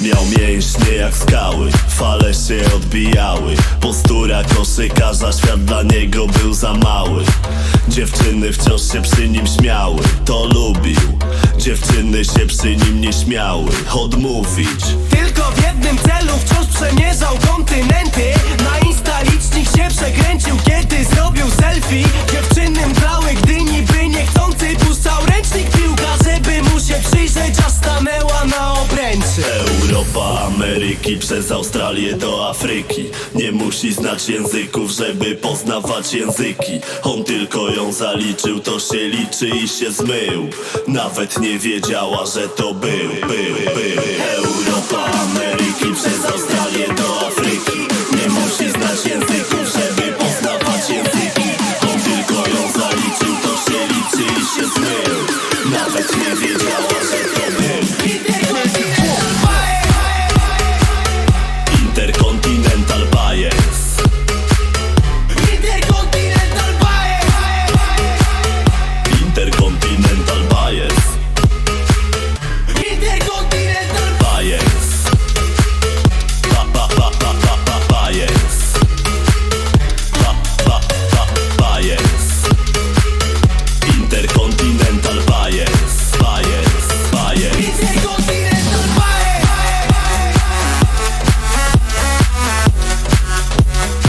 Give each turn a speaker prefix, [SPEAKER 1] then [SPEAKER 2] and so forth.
[SPEAKER 1] Miał mięśnie jak skały, fale się odbijały. Postura koszykarza, świat dla niego był za mały. Dziewczyny wciąż się przy nim śmiały, to lubił. Dziewczyny się przy nim nie śmiały, odmówić.
[SPEAKER 2] Tylko w jednym celu wciąż przemierzał kontynenty. Na Insta licznik się przekręcił, kiedy zrobił selfie. Dziewczyny mdlały, Europa, Ameryki, przez Australię do Afryki. Nie musi znać języków, żeby poznawać języki. On tylko ją zaliczył, to się liczy i się zmył. Nawet nie wiedziała, że to był, był, był.
[SPEAKER 1] Europa, Ameryki, przez Australię do Afryki. Nie musi znać języków, żeby poznawać języki. On tylko ją zaliczył, to się liczy i się zmył. Nawet nie wiedziała